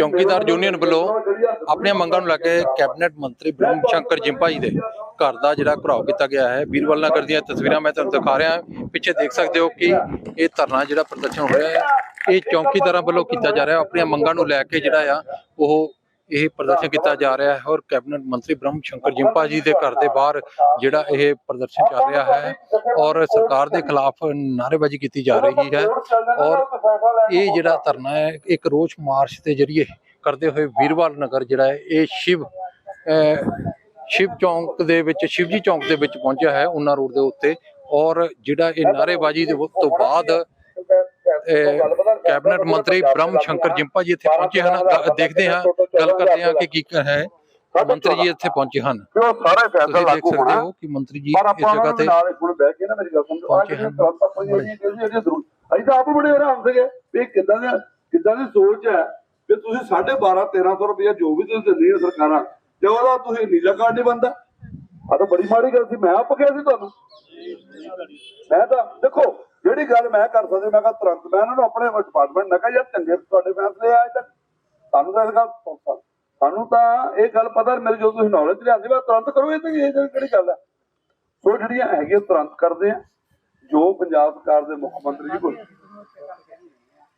ਚੌਕੀਦਾਰ union ਵੱਲੋਂ ਆਪਣੀਆਂ ਮੰਗਾਂ ਨੂੰ ਲੈ ਕੇ ਕੈਬਨਿਟ ਮੰਤਰੀ ਬ੍ਰਹਮ ਸ਼ੰਕਰ ਜਿੰਪਾ ਜੀ ਦੇ ਘਰ ਦਾ ਜਿਹੜਾ ਘਰਾਓ ਕੀਤਾ ਗਿਆ ਹੈ। ਵੀਰਵਾਲ ਨਗਰ ਦੀਆਂ ਤਸਵੀਰਾਂ ਮੈਂ ਤੁਹਾਨੂੰ ਦਿਖਾ ਰਿਹਾ। ਪਿੱਛੇ ਦੇਖ ਸਕਦੇ ਹੋ ਕਿ ਇਹ ਧਰਨਾ ਜਿਹੜਾ ਪ੍ਰਦਰਸ਼ਨ ਹੋ ਰਿਹਾ ਹੈ, ਇਹ ਚੌਕੀਦਾਰਾਂ ਵੱਲੋਂ ਕੀਤਾ ਜਾ ਰਿਹਾ। ਆਪਣੀਆਂ ਮੰਗਾਂ ਨੂੰ ਲੈ ਕੇ ਜਿਹੜਾ ਆ, ਉਹ ਇਹ ਪ੍ਰਦਰਸ਼ਨ ਕੀਤਾ ਜਾ ਰਿਹਾ ਹੈ ਔਰ ਕੈਬਨਿਟ ਮੰਤਰੀ ਬ੍ਰਹਮ ਸ਼ੰਕਰ ਜਿੰਪਾ ਜੀ ਦੇ ਘਰ ਦੇ ਬਾਹਰ ਜਿਹੜਾ ਇਹ ਪ੍ਰਦਰਸ਼ਨ ਚੱਲ ਰਿਹਾ ਹੈ ਔਰ ਸਰਕਾਰ ਦੇ ਖਿਲਾਫ ਨਾਅਰੇਬਾਜ਼ੀ ਕੀਤੀ ਜਾ ਰਹੀ ਹੈ ਔਰ ਇਹ ਜਿਹੜਾ ਧਰਨਾ ਹੈ, ਇੱਕ ਰੋਸ ਮਾਰਚ ਦੇ ਜਰੀਏ ਕਰਦੇ ਹੋਏ ਵੀਰਵਾਲ ਨਗਰ ਜਿਹੜਾ ਹੈ, ਇਹ ਸ਼ਿਵ ਸ਼ਿਵ ਚੌਂਕ ਦੇ ਵਿੱਚ, ਸ਼ਿਵਜੀ ਚੌਂਕ ਦੇ ਵਿੱਚ ਪਹੁੰਚਿਆ ਹੈ ਉਹਨਾਂ ਰੋਡ ਦੇ ਉੱਤੇ ਔਰ ਜਿਹੜਾ ਇਹ ਨਾਅਰੇਬਾਜ਼ੀ ਦੇ ਤੋਂ ਬਾਅਦ ਕੈਬਨਿਟ ਮੰਤਰੀ ਬ੍ਰਹਮ ਸ਼ੰਕਰ ਜਿੰਪਾ ਜੀ ਇੱਥੇ ਪਹੁੰਚੇ ਹਨ ਦੇਖਦੇ ਹਾਂ ਗੱਲ ਕਰਦੇ ਹਾਂ ਕਿ ਕੀ ਹੈ। ਮੰਤਰੀ ਜੀ ਇੱਥੇ ਪਹੁੰਚੇ ਹਨ। ਉਹ ਸਾਰੇ ਫੈਸਲਾ ਲਾਗੂ ਹੋਣਾ। ਕਿ ਮੰਤਰੀ ਜੀ ਇਸ ਜਗ੍ਹਾ ਤੇ ਨਾਲ ਇੱਕ ਮਿੰਟ ਬਹਿ ਕੇ ਨਾ ਮੇਰੀ ਗੱਲ ਸਮਝੋ ਆ ਪਹੁੰਚੇ ਜਿਹੜੀਆਂ ਹਨ। ਤੁਰੰਤ ਆਪਾਂ ਜਿਹੜੀਆਂ ਕਹਿੰਦੇ ਜਿਹੜੀਆਂ ਜ਼ਰੂਰ ਅਸੀਂ ਤਾਂ ਆਪ ਬੜੇ ਹੈਰਾਨ ਸੀਗੇ ਵੀ ਇਹ ਕਿੱਦਾਂ ਦੀ ਕਿੱਦਾਂ ਦੀ ਸੋਚ ਹੈ ਵੀ ਤੁਸੀਂ 12.5 1300 ਰੁਪਏ ਜੋ ਵੀ ਤੁਸੀਂ ਦਿੰਦੀਆਂ ਸਰਕਾਰਾਂ ਤੇ ਉਹਦਾ ਤੁਸੀਂ ਨੀਲਾ ਕਾਰਡ ਨਹੀਂ ਬੰਦਾ ਆ ਤਾਂ ਬੜੀ ਮਾੜੀ ਗੱਲ ਸੀ। ਮੈਂ ਆਪ ਕਿਹਾ ਸੀ ਤੁਹਾਨੂੰ। ਮੈਂ ਤਾਂ ਦੇਖੋ ਜਿਹੜੀ ਗੱਲ ਮੈਂ ਕਰ ਸਕਦਾ ਮੈਂ ਕਿਹਾ ਤੁਰੰਤ ਮੈਂ ਇਹਨਾਂ ਨੂੰ ਆਪਣੇ ਡਿਪਾਰਟਮੈਂਟ ਮੈਂ ਕਿਹਾ ਯਾਰ ਚੰਗੇ ਤੁਹਾਡੇ ਫੈਸਲੇ ਆ ਤੱਕ ਸਾਨੂੰ ਤਾਂ ਇਸ ਗੱਲ ਸਾਨੂੰ ਤਾਂ ਇਹ ਗੱਲ ਪਤਾ ਮੇਰੇ ਜਦੋਂ ਤੁਸੀਂ ਨੌਲੇਜ ਲਿਆਂਦੀ ਮੈਂ ਤੁਰੰਤ ਕਰੋ ਇਹ ਤੇ ਇਹ ਕਿਹੜੀ ਗੱਲ ਹੈ ਸੋ ਜਿਹੜੀਆਂ ਹੈਗੀਆਂ ਤੁਰੰਤ ਕਰਦੇ ਆ ਜੋ ਪੰਜਾਬ ਸਰਕਾਰ ਦੇ ਮੁੱਖ ਮੰਤਰੀ ਜੀ ਕੋਲ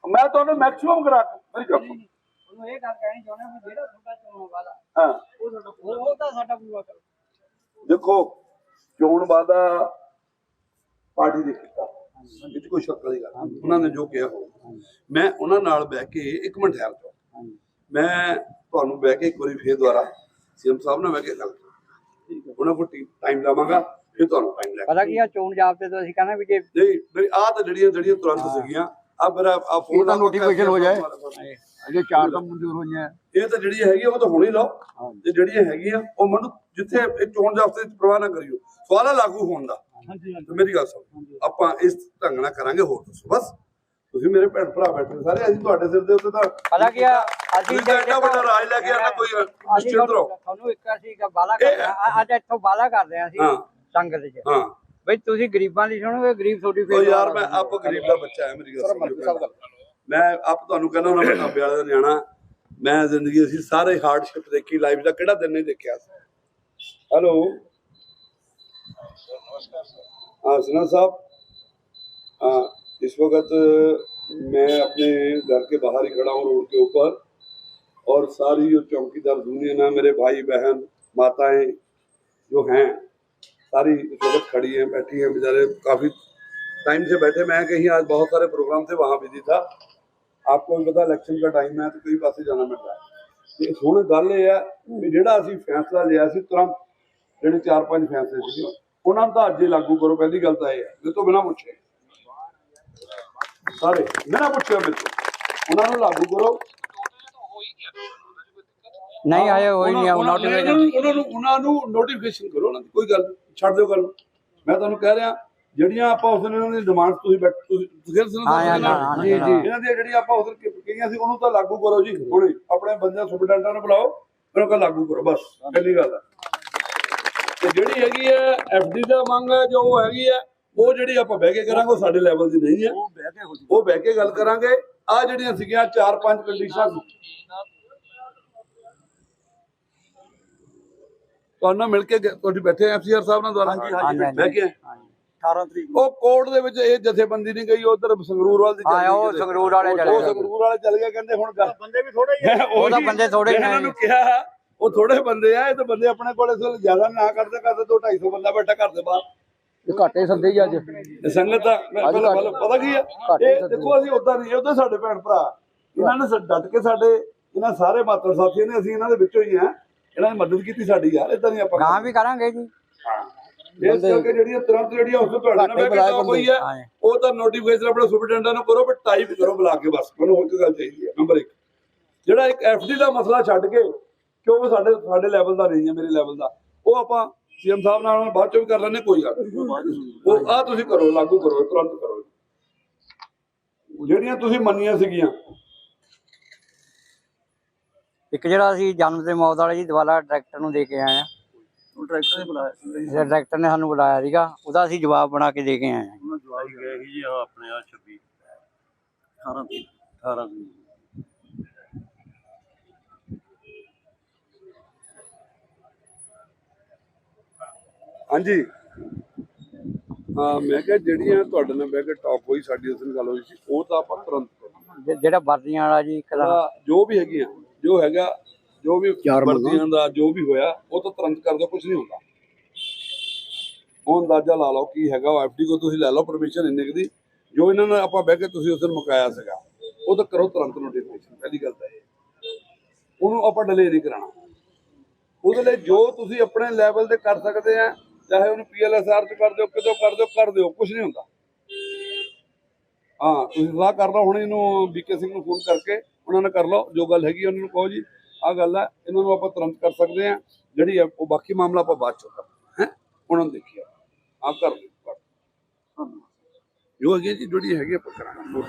ਮੈਂ ਤੁਹਾਨੂੰ ਮੈਕਸਿਮਮ ਕਰਾ ਮੇਰੀ ਗੱਲ। ਉਹਨੂੰ ਇਹ ਗੱਲ ਕਹਿਣੀ ਚਾਹੁੰਦਾ ਵੀ ਜਿਹੜਾ ਤੁਹਾਡਾ ਚੋਣ ਵਾਦਾ ਹਾਂ। ਉਹ ਤੁਹਾਡਾ ਉਹ ਉਹ ਤਾਂ ਸਾਡਾ ਪੂਰਾ ਕਰੋ। ਦੇਖੋ ਚੋਣ ਵਾਦਾ ਪਾਰਟੀ ਦੇ ਕੀਤਾ ਵਿੱਚ ਕੋਈ ਸ਼ੱਕ ਵਾਲੀ ਗੱਲ ਨਹੀਂ। ਉਹਨਾਂ ਨੇ ਜੋ ਕਿਹਾ ਹੋ ਮੈਂ ਉਹਨਾਂ ਨਾਲ ਬਹਿ ਕੇ ਇੱਕ ਮਿੰਟ ਠਹਿਰ ਜਾਓ। ਮੈਂ ਤੁਹਾਨੂੰ ਬਹਿ ਕੇ ਇੱਕ ਵਾਰੀ ਫੇਰ ਦੁਬਾਰਾ ਸੀਐਮ ਸਾਹਿਬ ਨਾਲ ਬਹਿ ਕੇ ਗੱਲ ਕਰਾਂਗਾ। ਉਹਨਾਂ ਕੋਲ ਟਾਈਮ ਲਾਵਾਂਗਾ ਫਿਰ ਤੁਹਾਨੂੰ ਟਾਈਮ ਲੈ ਕੇ ਪਤਾ ਕੀ ਆ ਚੋਣ ਜਾਬਤੇ ਤੋਂ ਅਸੀਂ ਕਹਿੰਦੇ ਵੀ ਜੇ ਨਹੀਂ ਮੇਰੀ ਆ ਤਾਂ ਜਿਹੜੀਆਂ ਜਿਹੜੀਆਂ ਤੁਰੰਤ ਸੀਗੀਆਂ ਆ ਮੇਰਾ ਆ ਫੋਨ ਤਾਂ notification ਹੋ ਜਾਏ। ਅਜੇ ਚਾਰ ਤਾਂ ਮਨਜ਼ੂਰ ਹੋਈਆਂ। ਇਹ ਤਾਂ ਜਿਹੜੀ ਹੈਗੀ ਆ, ਉਹ ਤਾਂ ਹੁਣੇ ਲਾਓ। ਤੇ ਜਿਹੜੀਆਂ ਹੈਗੀਆਂ ਉਹ ਮੈਨੂੰ ਜਿੱਥੇ ਇਹ ਚੋਣ ਜਾਬਤੇ ਚ ਪ੍ਰਵਾਹ ਨਾ ਕਰਿਓ। ਸਵਾਲ ਲਾਗੂ ਹੋਣ ਦਾ। ਤੇ ਮੇਰੀ ਗੱਲ ਸੁਣ। ਆਪਾਂ ਇਸ ਢੰਗ ਨਾਲ ਕਰਾਂਗੇ ਹੋਰ ਦੱਸੋ। ਬਸ ਤੁਸੀਂ ਮੇਰੇ ਭੈਣ ਭਰਾ ਬੈਠੇ ਸਾਰੇ ਅਸੀਂ ਤੁਹਾਡੇ ਸਿਰ ਦੇ ਉੱਤੇ ਤਾਂ ਪਤਾ ਕੀ ਆ ਅਸੀਂ ਐਡਾ ਵੱਡਾ ਰਾਜ ਲੈ ਕੇ ਆਣਾ ਕੋਈ ਅਸੀਂ ਨਿਸ਼ਚਿਤ ਰਹੋ। ਤੁਹਾਨੂੰ ਇੱਕ ਅਸੀਂ ਕਰਦੇ ਆ ਅੱਜ ਇੱਥੋਂ ਵਾਅਦਾ ਕਰਦੇ ਆ ਅਸੀਂ ਹਾਂ। ਸੰਗਤ 'ਚ ਹਾਂ। ਬਈ ਤੁਸੀਂ ਗਰੀਬਾਂ ਦੀ ਸੁਣੋਗੇ ਗਰੀਬ ਤੁਹਾਡੀ ਫੇਰ ਯਾਰ ਮੈਂ ਆਪ ਗਰੀਬ ਦਾ ਬੱਚਾ ਹੈ ਮੇਰੀ ਗੱਲ ਸੁਣੋ ਮੈਂ ਆਪ ਤੁਹਾਨੂੰ ਕਹਿੰਦਾ ਹੁੰਦਾ ਮੈਂ ਕਾਬੇ ਵਾਲੇ ਦਾ ਨਿਆਣਾ। ਮੈਂ ਜ਼ਿੰਦਗੀ ਅਸੀਂ ਸਾਰੇ ਹਾਰਡਸ਼ਿਪ ਦੇਖੀ ਲਾਈਫ ਦਾ ਕਿਹੜਾ ਦਿਨ ਨਹੀਂ ਦੇਖਿਆ। ਹੈਲੋ हाँ सुना साहब हाँ इस वक्त मैं अपने घर के बाहर ही खड़ा हूँ रोड के ऊपर और सारी जो चौकीदार यूनियन है मेरे भाई बहन माताएं जो हैं सारी इस वक्त खड़ी हैं बैठी हैं बेचारे काफ़ी टाइम से बैठे मैं कहीं आज बहुत सारे प्रोग्राम थे वहाँ बिजी था आपको भी पता इलेक्शन का टाइम है तो कई पासे जाना पड़ रहा है ਤੇ ਹੁਣ ਗੱਲ ਇਹ ਹੈ ਵੀ ਜਿਹੜਾ ਅਸੀਂ ਫੈਸਲਾ ਲਿਆ ਸੀ ਤੁਰੰਤ ਜਿਹੜੇ ਚਾਰ ਪੰਜ ਫੈਸਲੇ ਸੀਗੇ ਉਹਨਾਂ ਨੂੰ ਤਾਂ ਅੱਜ ਹੀ ਲਾਗੂ ਕਰੋ ਪਹਿਲੀ ਗੱਲ ਤਾਂ ਇਹ ਹੈ। ਇਹ ਤੋਂ ਬਿਨਾਂ ਪੁੱਛੇ। ਸਾਰੇ ਬਿਨਾਂ ਪੁੱਛੇ ਮੇਰੇ ਤੋਂ। ਉਹਨਾਂ ਨੂੰ ਲਾਗੂ ਕਰੋ। ਨਹੀਂ ਆਏ ਹੋਈ ਨਹੀਂ ਆ ਉਹਨਾਂ ਨੂੰ ਨੋਟੀਫਿਕੇਸ਼ਨ ਉਹਨਾਂ ਨੂੰ ਉਹਨਾਂ ਨੂੰ ਨੋਟੀਫਿਕੇਸ਼ਨ ਕਰੋ ਉਹਨਾਂ ਦੀ ਕੋਈ ਗੱਲ ਛੱਡ ਦਿਓ ਗੱਲ। ਨੂੰ। ਮੈਂ ਤੁਹਾਨੂੰ ਕਹਿ ਰਿਹਾ ਜਿਹੜੀਆਂ ਆਪਾਂ ਉਸ ਦਿਨ ਇਹਨਾਂ ਦੀ ਡਿਮਾਂਡ ਤੁਸੀਂ ਬੈਠ ਤੁਸੀਂ ਜੀ। ਜੀ ਇਹਨਾਂ ਦੀਆਂ ਜਿਹੜੀਆਂ ਆਪਾਂ ਉਸ ਦਿਨ ਕਹੀਆਂ ਸੀ ਉਹਨੂੰ ਤਾਂ ਲਾਗੂ ਕਰੋ ਜੀ। ਹੁਣੇ ਆਪਣੇ ਬੰਦਿਆਂ ਸੁਪਰਡੈਂਟਾਂ ਨੂੰ ਬੁਲਾਓ ਉਹਨਾਂ ਕੋਲ ਲਾਗੂ ਕਰੋ ਬਸ ਪਹਿਲੀ ਗੱਲ ਹੈ। ਤੇ ਜਿਹੜੀ ਹੈਗੀ ਹੈ ਐਫਡੀ ਦਾ ਮੰਗ ਹੈ ਜੋ ਉਹ ਹੈਗੀ ਹੈ ਉਹ ਜਿਹੜੀ ਆਪਾਂ ਬਹਿ ਕੇ ਕਰਾਂਗੇ ਉਹ ਸਾਡੇ ਲੈਵਲ ਦੀ ਨਹੀਂ ਹੈ ਉਹ ਬਹਿ ਕੇ ਗੱਲ ਕਰਾਂਗੇ ਆ ਜਿਹੜੀਆਂ ਸੀਗੀਆਂ ਚਾਰ ਪੰਜ ਕੰਡੀਸ਼ਨਾਂ ਤੁਹਾਨੂੰ ਮਿਲ ਕੇ ਤੁਸੀਂ ਬੈਠੇ ਐਫਸੀਆਰ ਸਾਹਿਬ ਨਾਲ ਦੁਆਰਾ ਹਾਂਜੀ, ਹਾਂਜੀ। ਬਹਿ ਕੇ ਆਏ। 18 ਤਰੀਕ ਉਹ ਕੋਰਟ ਦੇ ਵਿੱਚ ਇਹ ਜਥੇਬੰਦੀ ਨਹੀਂ ਗਈ ਉਧਰ ਸੰਗਰੂਰ ਵਾਲ ਦੀ ਚੱਲ ਹਾਂ, ਉਹ ਗਈ ਸੰਗਰੂਰ ਵਾਲੇ ਚਲੇ ਉਹ ਗਏ। ਸੰਗਰੂਰ ਵਾਲੇ ਚਲ ਗਏ ਕਹਿੰਦੇ ਹੁਣ ਬੰਦੇ ਵੀ ਥੋੜੇ ਹੀ ਉਹ ਤਾਂ ਬੰਦੇ ਥੋੜੇ ਹੀ ਇਹਨਾਂ ਨੇ। ਨੂੰ ਕਿਹਾ ਉਹ ਥੋੜੇ ਬੰਦੇ ਆ ਇਹ ਤਾਂ ਬੰਦੇ ਆਪਣੇ ਕੋਲ ਇਸ ਵੇਲੇ ਜ਼ਿਆਦਾ ਨਾ ਕਰਦੇ ਕਰਦੇ ਦੋ 250 ਬੰਦਾ ਬੈਠਾ ਘਰ ਦੇ ਬਾਹਰ। ਇਹ ਘਾਟੇ ਸੰਦੇ ਹੀ ਅੱਜ। ਇਹ ਸੰਗਤ ਦਾ ਮੈਂ ਅੱਜ ਪਹਿਲਾਂ ਘੱਟ- ਪਹਿਲਾਂ ਪਤਾ ਕੀ ਘੱਟ ਇਹ ਸੱਦੇ। ਦੇਖੋ ਅਸੀਂ ਉਦਾਂ ਨਹੀਂ ਉਦਾਂ ਸਾਡੇ ਭੈਣ ਭਰਾ। ਇਹਨਾਂ ਨੇ ਸ- ਡਟ ਕੇ ਸਾਡੇ ਇਹਨਾਂ ਸਾਰੇ ਮਾਤਰ ਸਾਥੀਆਂ ਨੇ ਅਸੀਂ ਇਹਨਾਂ ਦੇ ਵਿੱਚੋਂ ਹੀ ਆ। ਇਹਨਾਂ ਨੇ ਮਦਦ ਕੀਤੀ ਸਾਡੀ ਯਾਰ ਇਦਾਂ ਨਹੀਂ ਆਪਾਂ ਗਾਂ ਵੀ ਕਰਾਂਗੇ ਜੀ। ਇਸ ਕਰਕੇ ਜਿਹੜੀਆਂ ਤੁਰੰਤ ਜਿਹੜੀਆਂ ਉਸ ਤੋਂ ਤੁਹਾਡੇ ਨਾਲ ਘਾਟੇ ਬਹਿ ਕੇ ਬੁਲਾਏ talk ਹੋਈ ਹੈ ਹਾਂ। ਉਹ ਤਾਂ ਨੋਟੀਫਿਕੇਸ਼ਨ ਆਪਣੇ ਸੁਪਰਡੈਂਟਾਂ ਨੂੰ ਕਰੋ ਬਟ ਟਾਈਪ ਕਰੋ ਬੁਲਾ ਕੇ ਬਸ। ਮੈਨੂੰ ਹੋਰ ਕੋਈ ਗੱਲ ਚਾਹੀਦੀ ਹੈ ਨੰਬਰ 1 ਜਿਹੜਾ ਇੱਕ ਐਫਡੀ ਦਾ ਮਸਲਾ ਛੱਡ ਕੇ ਕਿਉਂਕਿ ਸਾਡੇ ਸਾਡੇ ਲੈਵਲ ਦਾ ਨਹੀਂ ਹੈ ਮੇਰੇ ਲੈਵਲ ਦਾ। ਉਹ ਆਪਾਂ ਸੀਐਮ ਸਾਹਿਬ ਨਾਲ ਬਾਅਦ ਚੋਂ ਵੀ ਕਰ ਲੈਣੇ ਕੋਈ ਗੱਲ ਨਹੀਂ। ਉਹ ਆ ਤੁਸੀਂ ਕਰੋ ਲਾਗੂ ਕਰੋ ਤੁਰੰਤ ਕਰੋ। ਜਿਹੜੀਆਂ ਤੁਸੀਂ ਮੰਨੀਆਂ ਸੀਗੀਆਂ। ਇੱਕ ਜਿਹੜਾ ਅਸੀਂ ਜਨਮ ਤੇ ਮੌਤ ਵਾਲੇ ਜੀ ਦਵਾਲਾ ਡਾਇਰੈਕਟਰ ਨੂੰ ਦੇ ਕੇ ਆਏ ਆ ਉਹ ਟਰੈਕਟਰ ਨੇ ਬੁਲਾਇਆ ਸੀ ਡਾਇਰੈਕਟਰ ਨੇ ਸਾਨੂੰ ਬੁਲਾਇਆ ਸੀਗਾ ਉਹਦਾ ਅਸੀਂ ਜਵਾਬ ਬਣਾ ਕੇ ਦੇ ਕੇ ਆਏ ਆ ਉਹਨਾਂ ਜਵਾਬ ਗਏ ਸੀ ਜੀ ਆਹ ਆਪਣੇ ਆ 26 18 ਤਰੀਕ 18 ਤਰੀਕ ਹਾਂਜੀ। ਹਾਂ ਮੈਂ ਕਿਹਾ ਜਿਹੜੀਆਂ ਤੁਹਾਡੇ ਨਾਲ ਬਹਿ ਕੇ ਟਾਕ ਹੋਈ ਸਾਡੀ ਉਸ ਦਿਨ ਗੱਲ ਹੋਈ ਸੀ ਉਹ ਤਾਂ ਆਪਾਂ ਤੁਰੰਤ। ਜਿ- ਜਿਹੜਾ ਵਰਦੀਆਂ ਵਾਲਾ ਜੀ ਤਾਂ ਜੋ ਵੀ ਹੈਗੀਆਂ ਜੋ ਹੈਗਾ ਜੋ ਵੀ ਵਰਤੀਆਂ ਦਾ ਜੋ ਵੀ ਹੋਇਆ ਉਹ ਤਾਂ ਤੁਰੰਤ ਕਰ ਦਿਓ ਕੁਝ ਨਹੀਂ ਹੁੰਦਾ। ਉਹ ਅੰਦਾਜ਼ਾ ਲਾ ਲਓ ਕੀ ਹੈਗਾ ਐਫਡੀ ਕੋ ਤੁਸੀਂ ਲੈ ਲਓ ਪਰਮਿਸ਼ਨ ਇੰਨੇ ਕੁ ਦੀ। ਜੋ ਇਹਨਾਂ ਨੇ ਆਪਾਂ ਬਹਿ ਕੇ ਤੁਸੀਂ ਉਸ ਦਿਨ ਮੁਕਾਇਆ ਸੀਗਾ ਉਹ ਤਾਂ ਕਰੋ ਤੁਰੰਤ ਨੋਟੀਫਿਕੇਸ਼ਨ ਪਹਿਲੀ ਗੱਲ ਤਾਂ ਇਹ। ਉਹਨੂੰ ਆਪਾਂ ਡਿਲੇ ਨਹੀਂ ਕਰਾਣਾ ਉਹਦੇ ਲਈ ਜੋ ਤੁਸੀਂ ਆਪਣੇ ਲੈਵਲ ਤੇ ਕਰ ਸਕਦੇ ਆ ਚਾਹੇ ਉਹਨੂੰ ਪੀਐਲਐਸਆਰ ਚ ਕਰ ਦਿਓ, ਕਿਤੋਂ ਕਰ ਦਿਓ ਕਰ ਦਿਓ ਕੁਝ ਨਹੀਂ ਹੁੰਦਾ। ਹਾਂ, ਤੁਸੀਂ ਸਲਾਹ ਕਰ ਲਓ, ਹੁਣ ਇਹਨੂੰ ਬੀਕੇ ਸਿੰਘ ਨੂੰ ਫੋਨ ਕਰਕੇ, ਉਹਨਾਂ ਨਾਲ ਕਰ ਲਓ, ਜੋ ਗੱਲ ਹੈਗੀ ਉਹਨਾਂ ਨੂੰ ਕਹੋ ਜੀ। ਆਹ ਗੱਲ ਹੈ ਇਹਨਾਂ ਨੂੰ ਆਪਾਂ ਤੁਰੰਤ ਕਰ ਸਕਦੇ ਆ ਜਿਹੜੀ ਹੈ ਉਹ ਬਾਕੀ ਮਾਮਲਾ ਆਪਾਂ ਬਾਅਦ ਚੋਂ ਕਰਾਂਗੇ, ਹੈ? ਉਹਨਾਂ ਨੂੰ ਦੇਖੀਏ। ਆਹ ਕਰ ਲਓ ਕਰ ਲਓ। ਜੋ ਹੈਗੀ ਜੀ, ਜਿਹੜੀ ਹੈਗੀ ਆਪਾਂ ਕਰਾਂਗੇ।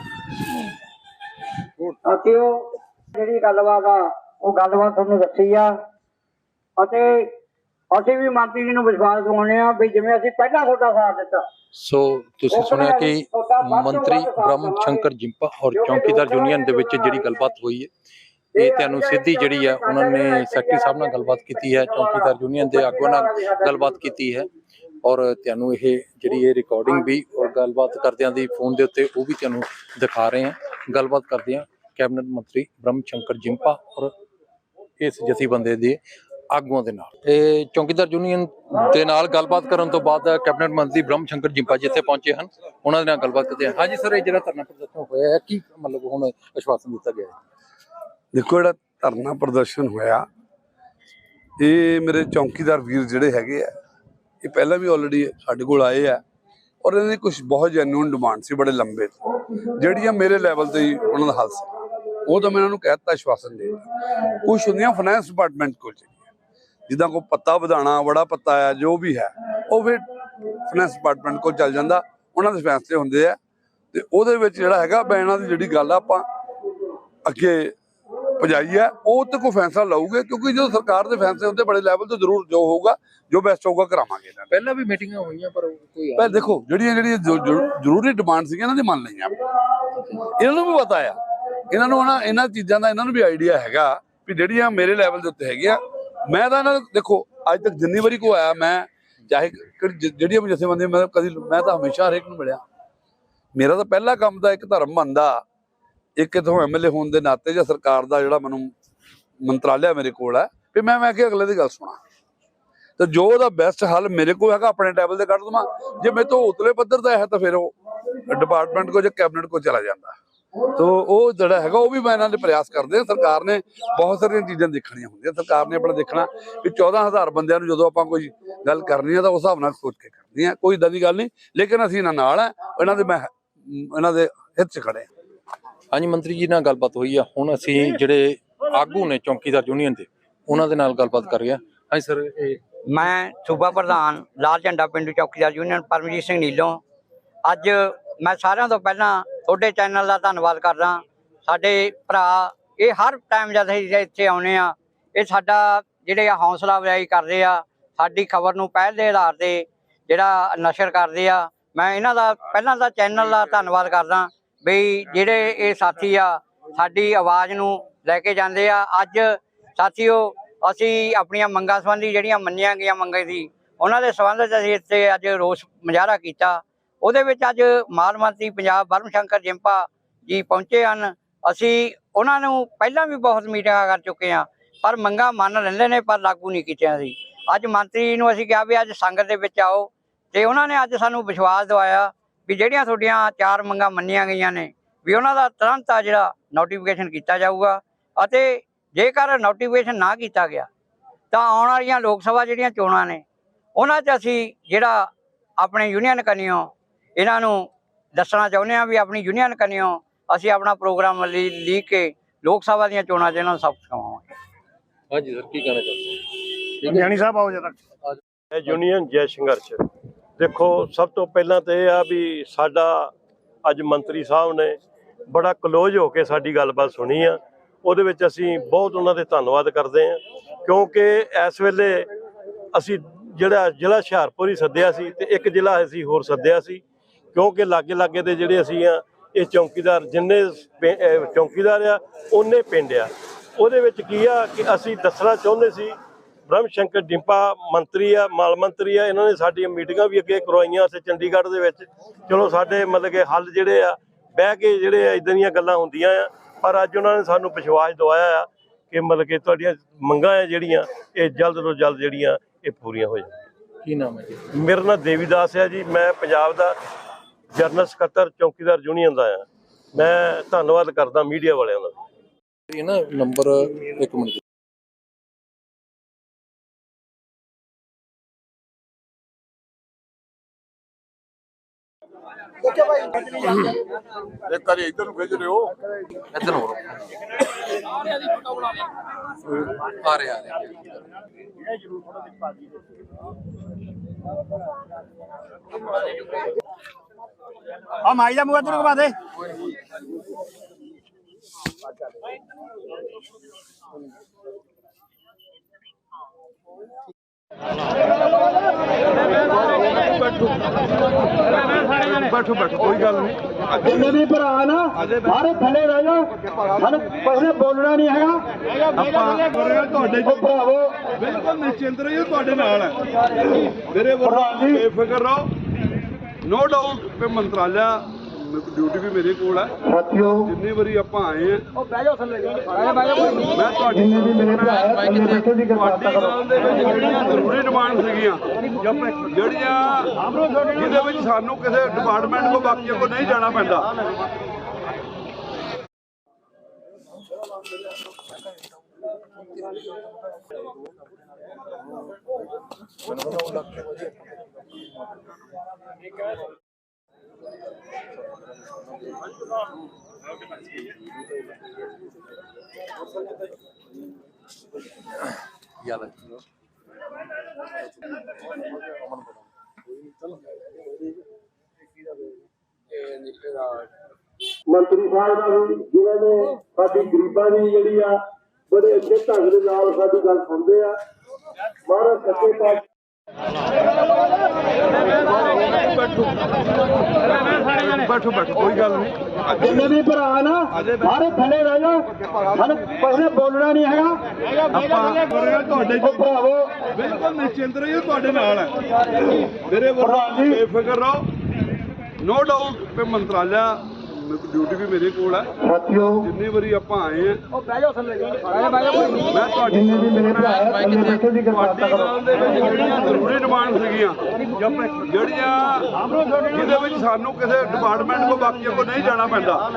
ਅਸੀਂ ਉਹ ਜਿਹੜੀ ਗੱਲਬਾਤ ਆ, ਉਹ ਗੱਲਬਾਤ ਤੁਹਾਨੂੰ ਦੱਸੀ ਆ। ਅਤੇ ਅਸੀਂ ਵੀ ਮੰਤਰੀ ਜੀ ਨੂੰ ਵਿਸ਼ਵਾਸ ਦਿਵਾਉਂਦੇ ਆ ਵੀ ਜਿਵੇਂ ਅਸੀਂ ਪਹਿਲਾਂ ਤੁਹਾਡਾ ਸਾਥ ਦਿੱਤਾ। ਸੋ ਤੁਸੀਂ ਸੁਣਿਆ ਕਿ ਮੰਤਰੀ ਬ੍ਰਹਮ ਸ਼ੰਕਰ ਜਿੰਪਾ ਔਰ ਚੌਕੀਦਾਰ ਯੂਨੀਅਨ ਦੇ ਵਿੱਚ ਜਿਹੜੀ ਗੱਲਬਾਤ ਹੋਈ ਹੈ ਇਹ ਤੁਹਾਨੂੰ ਸਿੱਧੀ ਜਿਹੜੀ ਹੈ ਉਹਨਾਂ ਨੇ ਸੈਕਟਰੀ ਸਾਹਿਬ ਨਾਲ ਗੱਲਬਾਤ ਕੀਤੀ ਹੈ ਚੌਕੀਦਾਰ ਯੂਨੀਅਨ ਦੇ ਆਗੂਆਂ ਨਾਲ ਗੱਲਬਾਤ ਕੀਤੀ ਹੈ। ਔਰ ਤੁਹਾਨੂੰ ਇਹ ਜਿਹੜੀ ਇਹ ਰਿਕਾਰਡਿੰਗ ਵੀ ਔਰ ਗੱਲਬਾਤ ਕਰਦਿਆਂ ਦੀ ਫੋਨ ਦੇ ਉੱਤੇ ਉਹ ਵੀ ਤੁਹਾਨੂੰ ਦਿਖਾ ਰਹੇ ਹਾਂ। ਗੱਲਬਾਤ ਕਰਦੇ ਹਾਂ ਕੈਬਨਿਟ ਮੰਤਰੀ ਬ੍ਰਹਮ ਸ਼ੰਕਰ ਜਿੰਪਾ ਔਰ ਇਸ ਜਥੇਬੰਦੀ ਦੇ। ਆਗੂਆਂ ਦੇ ਨਾਲ। ਇਹ ਚੌਕੀਦਾਰ ਯੂਨੀਅਨ ਦੇ ਨਾਲ ਗੱਲਬਾਤ ਕਰਨ ਤੋਂ ਬਾਅਦ ਕੈਬਨਿਟ ਮੰਤਰੀ ਬ੍ਰਹਮ ਸ਼ੰਕਰ ਜਿੰਪਾ ਜੀ ਪਹੁੰਚੇ ਹਨ, ਉਹਨਾਂ ਦੇ ਨਾਲ ਗੱਲਬਾਤ ਕਰਦੇ ਹਾਂ। ਹਾਂਜੀ ਸਰ, ਇਹ ਜਿਹੜਾ ਧਰਨਾ ਪ੍ਰਦਰਸ਼ਨ ਹੋਇਆ ਹੈ, ਕੀ ਮਤਲਬ ਹੁਣ ਆਸ਼ਵਾਸਨ ਦਿੱਤਾ ਗਿਆ ਹੈ? ਦੇਖੋ, ਜਿਹੜਾ ਧਰਨਾ ਪ੍ਰਦਰਸ਼ਨ ਹੋਇਆ, ਇਹ ਮੇਰੇ ਚੌਕੀਦਾਰ ਵੀਰ ਜਿਹੜੇ ਹੈਗੇ ਆ, ਇਹ ਪਹਿਲਾਂ ਵੀ ਆਲਰੇਡੀ ਸਾਡੇ ਕੋਲ ਆਏ ਆ, ਔਰ ਇਹਨਾਂ ਦੀ ਕੁਝ ਬਹੁਤ ਜੈਨੂਨ ਡਿਮਾਂਡ ਸੀ, ਬੜੇ ਲੰਬੇ ਜਿਹੜੀਆਂ ਮੇਰੇ ਲੈਵਲ ਤੇ ਹੀ ਉਹਨਾਂ ਦਾ ਹੱਲ ਸੀ, ਉਹ ਤਾਂ ਮੈਂ ਇਹਨਾਂ ਨੂੰ ਕਹਿਤਾ ਆਸ਼ਵਾਸਨ ਦੇ ਕੁਝ ਹੁੰਦੀਆਂ ਫਾਈਨੈਂਸ ਡਿਪਾਰਟਮੈਂਟ ਕੋਲ ਜਿਹੜੀਆਂ ਜਿੱਦਾਂ ਕੋ ਪੱਤਾ ਵਧਾਣਾ ਬੜਾ ਪੱਤਾ ਆ ਜੋ ਵੀ ਹੈ ਉਹ ਫਿਰ ਫਾਈਨੈਂਸ ਡਿਪਾਰਟਮੈਂਟ ਕੋਲ ਚੱਲ ਜਾਂਦਾ। ਉਹਨਾਂ ਦੇ ਫੈਸਲੇ ਹੁੰਦੇ ਆ। ਤੇ ਉਹਦੇ ਵਿੱਚ ਜਿਹੜਾ ਹੈਗਾ ਬੈਨਾਂ ਦੀ ਜਿਹੜੀ ਗੱਲ ਆਪਾਂ ਅੱਗੇ ਪਜਾਈ ਹੈ ਉਹ ਤੇ ਕੋਈ ਫੈਸਲਾ ਲਊਗੇ ਕਿਉਂਕਿ ਜਦੋਂ ਸਰਕਾਰ ਦੇ ਫੈਸਲੇ ਹੁੰਦੇ ਬੜੇ ਲੈਵਲ ਤੇ ਜ਼ਰੂਰ ਜੋ ਹੋਊਗਾ ਜੋ ਬੈਸਟ ਹੋਊਗਾ ਕਰਾਵਾਂਗੇ ਇਹਨਾਂ ਪਹਿਲਾਂ ਵੀ ਮੀਟਿੰਗਾਂ ਹੋਈਆਂ ਪਰ ਕੋਈ ਪਰ ਦੇਖੋ ਜਿਹੜੀਆਂ ਜਿਹੜੀਆਂ ਜ਼ਰੂ- ਜ਼ਰੂ- ਜ਼ਰੂਰੀ ਡਿਮਾਂਡ ਸੀਗੀਆਂ ਇਹਨਾਂ ਦੀ ਮੰਨ ਲਈਆਂ। ਇਹਨਾਂ ਨੂੰ ਵੀ ਪਤਾ ਆ। ਇਹਨਾਂ ਨੂੰ ਨਾ ਇਹਨਾਂ ਚੀਜ਼ਾਂ ਦਾ ਇਹਨਾਂ ਨੂੰ ਵੀ ਆਈਡੀਆ ਹੈਗਾ ਵੀ ਜਿਹੜੀਆਂ ਮੇਰੇ ਲੈਵਲ ਦੇ ਉੱਤੇ ਹੈਗੀਆਂ ਮੈਂ ਤਾਂ ਇਹਨਾਂ ਨੂੰ ਦੇਖੋ, ਅੱਜ ਤੱਕ ਜਿੰਨੀ ਵਾਰੀ ਕੋ ਆਇਆ, ਮੈਂ ਚਾਹੇ ਜਿਹੜੀਆਂ ਵੀ ਜਥੇਬੰਦੀਆਂ, ਮੈਂ ਕਦੀ, ਮੈਂ ਤਾਂ ਹਮੇਸ਼ਾ ਹਰੇਕ ਨੂੰ ਮਿਲਿਆ। ਮੇਰਾ ਤਾਂ ਪਹਿਲਾ ਕੰਮ ਤਾਂ ਇੱਕ ਧਰਮ ਮੰਨਦਾ ਇੱਕ ਇਥੋਂ ਐਮਐਲਏ ਹੋਣ ਦੇ ਨਾਤੇ ਜਾਂ ਸਰਕਾਰ ਦਾ ਜਿਹੜਾ ਮੈਨੂੰ ਮੰਤਰਾਲਿਆ ਮੇਰੇ ਕੋਲ ਹੈ, ਵੀ ਮੈਂ ਮੈਂ ਕਿ ਅਗਲੇ ਦੀ ਗੱਲ ਸੁਣਾ। ਤੇ ਜੋ ਉਹਦਾ ਬੈਸਟ ਹੱਲ ਮੇਰੇ ਕੋਲ ਹੈਗਾ, ਆਪਣੇ ਟੇਬਲ ਤੇ ਕੱਢ ਦਵਾਂ। ਜੇ ਮੇਰੇ ਤੋਂ ਉਤਲੇ ਪੱਧਰ ਦਾ ਹੈ, ਤਾਂ ਫਿਰ ਉਹ ਡਿਪਾਰਟਮੈਂਟ ਕੋ ਜਾਂ ਕੈਬਨਿਟ ਕੋ ਚਲਾ ਜਾਂਦਾ। ਤੋ ਉਹ ਜਿਹੜਾ ਹੈਗਾ ਉਹ ਵੀ ਮੈਂ ਇਹਨਾਂ ਦੇ ਪ੍ਰਯਾਸ ਕਰਦੇ ਹਾਂ। ਸਰਕਾਰ ਨੇ ਬਹੁਤ ਸਾਰੀਆਂ ਚੀਜ਼ਾਂ ਦੇਖਣੀਆਂ ਹੁੰਦੀਆਂ। ਸਰਕਾਰ ਨੇ ਆਪਣਾ ਦੇਖਣਾ ਵੀ 14000 ਬੰਦਿਆਂ ਨੂੰ ਜਦੋਂ ਆਪਾਂ ਕੋਈ ਗੱਲ ਕਰਨੀ ਹੈ ਤਾਂ ਉਸ ਹਿਸਾਬ ਨਾਲ ਸੋਚ ਕੇ ਕਰਨੀ ਹੈ ਕੋਈ ਇਦਾਂ ਦੀ ਗੱਲ ਨਹੀਂ ਲੇਕਿਨ ਅਸੀਂ ਇਹਨਾਂ ਨਾਲ ਆ। ਇਹਨਾਂ ਦੇ ਮੈਂ ਇਹਨਾਂ ਦੇ ਹਿੱਤ 'ਚ ਖੜੇ ਹਾਂਜੀ ਮੰਤਰੀ ਜੀ ਨਾਲ ਗੱਲਬਾਤ ਹੋਈ ਆ। ਹੁਣ ਅਸੀਂ ਜਿਹੜੇ ਆਗੂ ਨੇ ਚੌਕੀਦਾਰ ਯੂਨੀਅਨ ਦੇ ਉਹਨਾਂ ਦੇ ਨਾਲ ਗੱਲਬਾਤ ਕਰ ਰਹੇ ਹਾਂ ਹਾਂਜੀ ਸਰ ਇਹ ਮੈਂ ਸੂਬਾ ਪ੍ਰਧਾਨ ਲਾਲ ਝੰਡਾ ਪਿੰਡੂ ਚੌਕੀਦਾਰ ਯੂਨੀਅਨ ਪਰਮਜੀਤ ਸਿੰਘ ਨੀਲੋਂ। ਅੱਜ ਮੈਂ ਸਾਰਿਆਂ ਤੋਂ ਪਹਿਲਾਂ ਤੁਹਾਡੇ ਚੈਨਲ ਦਾ ਧੰਨਵਾਦ ਕਰਦਾ। ਸਾਡੇ ਭਰਾ, ਇਹ ਹਰ ਟਾਈਮ ਜਦ ਅਸੀਂ ਇੱਥੇ ਆਉਨੇ ਆ ਇਹ ਸਾਡਾ ਜਿਹੜੇ ਆ ਹੌਸਲਾ ਅਫਜ਼ਾਈ ਕਰਦੇ ਆ, ਸਾਡੀ ਖਬਰ ਨੂੰ ਪਹਿਲ ਦੇ ਆਧਾਰ ਤੇ ਜਿਹੜਾ ਨਸ਼ਰ ਕਰਦੇ ਆ, ਮੈਂ ਇਹਨਾਂ ਦਾ, ਪਹਿਲਾਂ ਤਾਂ ਚੈਨਲ ਦਾ ਧੰਨਵਾਦ ਕਰਦਾ ਵੀ ਜਿਹੜੇ ਇਹ ਸਾਥੀ ਆ, ਸਾਡੀ ਆਵਾਜ਼ ਨੂੰ ਲੈ ਕੇ ਜਾਂਦੇ ਆ। ਅੱਜ ਸਾਥੀਓ, ਅਸੀਂ ਆਪਣੀਆਂ ਮੰਗਾਂ ਸੰਬੰਧੀ ਜਿਹੜੀਆਂ ਮੰਨੀਆਂ ਗਈਆਂ ਮੰਗਾਂ ਸੀ, ਉਹਨਾਂ ਦੇ ਸੰਬੰਧ 'ਚ ਅਸੀਂ ਇੱਥੇ ਅੱਜ ਰੋਸ ਮੁਜ਼ਾਹਰਾ ਕੀਤਾ। ਉਹਦੇ ਵਿੱਚ ਅੱਜ ਮਾਲ ਮੰਤਰੀ ਪੰਜਾਬ ਬਰਮ ਸ਼ੰਕਰ ਜਿੰਪਾ ਜੀ ਪਹੁੰਚੇ ਹਨ। ਅਸੀਂ ਉਹਨਾਂ ਨੂੰ ਪਹਿਲਾਂ ਵੀ ਬਹੁਤ ਮੀਟਿੰਗਾਂ ਕਰ ਚੁੱਕੇ ਹਾਂ, ਪਰ ਮੰਗਾਂ ਮੰਨ ਲੈਂਦੇ ਨੇ, ਪਰ ਲਾਗੂ ਨਹੀਂ ਕੀਤੀਆਂ ਸੀ। ਅੱਜ ਮੰਤਰੀ ਨੂੰ ਅਸੀਂ ਕਿਹਾ ਵੀ ਅੱਜ ਸੰਗਤ ਦੇ ਵਿੱਚ ਆਓ ਤੇ ਉਹਨਾਂ ਨੇ ਅੱਜ ਸਾਨੂੰ ਵਿਸ਼ਵਾਸ ਦਿਵਾਇਆ ਵੀ ਜਿਹੜੀਆਂ ਤੁਹਾਡੀਆਂ ਚਾਰ ਮੰਗਾਂ ਮੰਨੀਆਂ ਗਈਆਂ ਨੇ, ਵੀ ਉਹਨਾਂ ਦਾ ਤੁਰੰਤ ਆ ਜਿਹੜਾ ਨੋਟੀਫਿਕੇਸ਼ਨ ਕੀਤਾ ਜਾਊਗਾ ਅਤੇ ਜੇਕਰ ਨੋਟੀਫਿਕੇਸ਼ਨ ਨਾ ਕੀਤਾ ਗਿਆ, ਤਾਂ ਆਉਣ ਵਾਲੀਆਂ ਲੋਕ ਸਭਾ ਜਿਹੜੀਆਂ ਚੋਣਾਂ ਨੇ, ਉਹਨਾਂ 'ਚ ਅਸੀਂ ਜਿਹੜਾ ਆਪਣੇ ਯੂਨੀਅਨ ਕਨੀਓ ਇਹਨਾਂ ਨੂੰ ਦੱਸਣਾ ਚਾਹੁੰਦੇ ਹਾਂ ਵੀ ਆਪਣੀ ਯੂਨੀਅਨ ਕਨੀਓ ਅਸੀਂ ਆਪਣਾ ਪ੍ਰੋਗਰਾਮ ਲੀ ਲੀਕ ਕੇ ਲੋਕ ਸਭਾ ਦੀਆਂ ਚੋਣਾਂ 'ਚ ਇਹਨਾਂ ਨੂੰ ਸਬਕ ਕਰਾਵਾਂਗੇ ਹਾਂਜੀ ਸਰ ਕੀ ਕਹਿਣਾ ਚਾਹੁੰਦੇ ਗਿਆਨੀ ਸਾਹਿਬ ਆਓ ਜਰਾ। ਇਹ ਯੂਨੀਅਨ ਜੈ ਸੰਘਰਸ਼। ਦੇਖੋ ਸਭ ਤੋਂ ਪਹਿਲਾਂ ਤੇ ਇਹ ਆ ਵੀ ਸਾਡਾ ਅੱਜ ਮੰਤਰੀ ਸਾਹਿਬ ਨੇ ਬੜਾ ਕਲੋਜ਼ ਹੋ ਕੇ ਸਾਡੀ ਗੱਲਬਾਤ ਸੁਣੀ ਆ। ਉਹਦੇ ਵਿੱਚ ਅਸੀਂ ਬਹੁਤ ਉਹਨਾਂ ਦੇ ਧੰਨਵਾਦ ਕਰਦੇ ਹਾਂ ਕਿਉਂਕਿ ਇਸ ਵੇਲੇ ਅਸੀਂ ਜਿਹੜਾ ਜ਼ਿਲ੍ਹਾ ਹੁਸ਼ਿਆਰਪੁਰ ਹੀ ਸੱਦਿਆ ਸੀ ਤੇ ਇੱਕ ਜ਼ਿਲ੍ਹਾ ਅਸੀਂ ਹੋਰ ਸੱਦਿਆ ਸੀ। ਕਿਉਂਕਿ ਲਾਗੇ ਲਾਗੇ ਦੇ ਜਿਹੜੇ ਅਸੀਂ ਆ ਇਹ ਚੌਕੀਦਾਰ ਜਿੰਨੇ ਚੌਕੀਦਾਰ ਆ ਉਹਨੇ ਪਿੰਡ ਆ। ਉਹਦੇ ਵਿੱਚ ਕੀ ਆ ਕਿ ਅਸੀਂ ਦੱਸਣਾ ਚਾਹੁੰਦੇ ਸੀ ਬ੍ਰਹਮ ਸ਼ੰਕਰ ਡਿੰਪਾ ਮੰਤਰੀ ਆ ਮਾਲ ਮੰਤਰੀ ਆ ਇਹਨਾਂ ਨੇ ਸਾਡੀਆਂ ਮੀਟਿੰਗਾਂ ਵੀ ਅੱਗੇ ਕਰਵਾਈਆਂ ਉੱਥੇ ਚੰਡੀਗੜ੍ਹ ਦੇ ਵਿੱਚ। ਚਲੋ ਸਾਡੇ ਮਤਲਬ ਕਿ ਹੱਲ ਜਿਹੜੇ ਆ ਬਹਿ ਕੇ ਜਿਹੜੇ ਆ ਇਦਾਂ ਦੀਆਂ ਗੱਲਾਂ ਹੁੰਦੀਆਂ ਆ ਪਰ ਅੱਜ ਉਹਨਾਂ ਨੇ ਸਾਨੂੰ ਵਿਸ਼ਵਾਸ ਦਿਵਾਇਆ ਆ ਕਿ ਮਤਲਬ ਕਿ ਤੁਹਾਡੀਆਂ ਮੰਗਾਂ ਆ ਜਿਹੜੀਆਂ ਇਹ ਜਲਦ ਤੋਂ ਜਲਦ ਜਿਹੜੀਆਂ ਇਹ ਪੂਰੀਆਂ ਹੋ ਜਾਣ। ਕੀ ਨਾਮ ਹੈ ਜੀ? ਮੇਰਾ ਨਾਮ ਦੇਵੀਦਾਸ ਹੈ ਜੀ ਮੈਂ ਪੰਜਾਬ ਦਾ ਜਨਰਲ ਸਕੱਤਰ ਚੌਕੀਦਾਰ ਯੂਨੀਅਨ ਦਾ ਆ। ਮੈਂ ਧੰਨਵਾਦ ਕਰਦਾ ਮੀਡੀਆ ਵਾਲਿਆਂ ਦਾ। ਇਹ ਨਾ ਨੰਬਰ ਇੱਕ ਮਿੰਟ। ਇੱਕ ਵਾਰੀ ਇੱਧਰ ਨੂੰ ਖਿੱਚ ਰਿਓ ਇੱਧਰ ਹੋ ਆ ਰਿਹਾ ਆ ਰਿਹਾ। ਆ ਮਾਈ ਦਾ ਮੂੰਹ ਇੱਧਰ ਘੁਮਾ ਦੇ। ਬੈਠੋ ਬੈਠੋ ਕੋਈ ਗੱਲ ਨਹੀਂ। ਜਿੰਨੇ ਵੀ ਭਰਾ ਨਾ ਸਾਰੇ ਥੱਲੇ ਰਹਿ ਜਾਓ ਸਾਨੂੰ ਨੇ ਬੋਲਣਾ ਨਹੀਂ ਹੈਗਾ। ਆਪਾਂ ਤੁਹਾਡੇ ਉਹ ਭਰਾਵੋ ਬਿਲਕੁਲ ਨਿਸ਼ਚਿੰਤ ਰਹੀਓ ਤੁਹਾਡੇ ਨਾਲ ਹੈ। ਮੇਰੇ ਵੱਲੋਂ ਬੇਫਿਕਰ ਰਹੋ। ਨੋ ਡਾਊਟ ਕਿ ਮੰਤਰਾਲਾ ਡਿਊਟੀ ਵੀ ਮੇਰੇ ਕੋਲ ਹੈ ਸਾਥੀਓ ਜਿੰਨੀ ਵਾਰੀ ਆਪਾਂ ਆਏ ਆ ਉਹ ਬਹਿ ਜਾਓ ਥੱਲੇ ਮੈਂ ਤੁਹਾਡੀ ਜਿੰਨੇ ਵੀ ਮੇਰੇ ਭਰਾ ਦੀ ਕਿਰਪਾਲਤਾ ਤੁਹਾਡੀ ਕਰੋ। ਗੱਲ ਦੇ ਵਿੱਚ ਜਿਹੜੀਆਂ ਜ਼ਰੂਰੀ ਡਿਮਾਂਡ ਸੀਗੀਆਂ ਜਿਹੜੀਆਂ ਜਿਹਦੇ ਵਿੱਚ ਸਾਨੂੰ ਕਿਸੇ ਡਿਪਾਰਟਮੈਂਟ ਕੋ ਬਾਕੀਆਂ ਕੋ ਨਹੀਂ ਜਾਣਾ ਪੈਂਦਾ ਯਾਰ ਮੰਤਰੀ ਸਾਹਿਬ ਦਾ ਵੀ ਜਿਨ੍ਹਾਂ ਨੇ ਸਾਡੀ ਗਰੀਬਾਂ ਦੀ ਜਿਹੜੀ ਆ ਬੜੇ ਅੱਛੇ ਢੰਗ ਦੇ ਨਾਲ ਸਾਡੀ ਗੱਲ ਸੁਣਦੇ ਆ। ਮਹਾਰਾਜ ਸੱਚੇ ਪਾਤਸ਼ਾਹ ਬੈਠੋ ਬੈਠੋ ਕੋਈ ਗੱਲ ਨਹੀਂ। ਜਿੰਨੇ ਵੀ ਭਰਾ ਨਾ ਸਾਰੇ ਥੱਲੇ ਰਹਿ ਜਾਓ। ਸਾਨੂੰ ਕਿਸੇ ਨੇ ਬੋਲਣਾ ਨਹੀਂ ਹੈਗਾ। ਆਪਾਂ ਤੁਹਾਡੇ ਉਹ ਭਰਾਵੋ ਬਿਲਕੁਲ ਨਿਸ਼ਚਿੰਤ ਰਹੀਓ ਤੁਹਾਡੇ ਨਾਲ ਹੈ। ਮੇਰੇ ਵੱਲੋਂ ਬੇਫਿਕਰ ਰਹੋ। ਨੋ ਡਾਊਟ ਕਿ ਡਿਊਟੀ ਵੀ ਮੇਰੇ ਕੋਲ ਹੈ ਸਾਥੀਓ। ਜਿੰਨੀ ਵਾਰੀ ਆਪਾਂ ਆਏ ਆ ਉਹ ਬਹਿ ਜਾਓ ਥੱਲੇ ਮੈਂ ਤੁਹਾਡੀ ਜਿੰਨੇ ਵੀ ਮੇਰੇ ਭਰਾ ਹੈ ਬੈਠੋ ਦੀ ਕਿਰਪਾਲਤਾ ਕਰੋ। ਗੱਲ ਦੇ ਵਿੱਚ ਜਿਹੜੀਆਂ ਜ਼ਰੂਰੀ ਡਿਮਾਂਡ ਸੀਗੀਆਂ ਜਿਹੜੀਆਂ ਜਿਹਦੇ ਵਿੱਚ ਸਾਨੂੰ ਕਿਸੇ ਡਿਪਾਰਟਮੈਂਟ ਕੋ ਬਾਕੀਆਂ ਕੋ ਨਹੀਂ ਜਾਣਾ ਪੈਂਦਾ।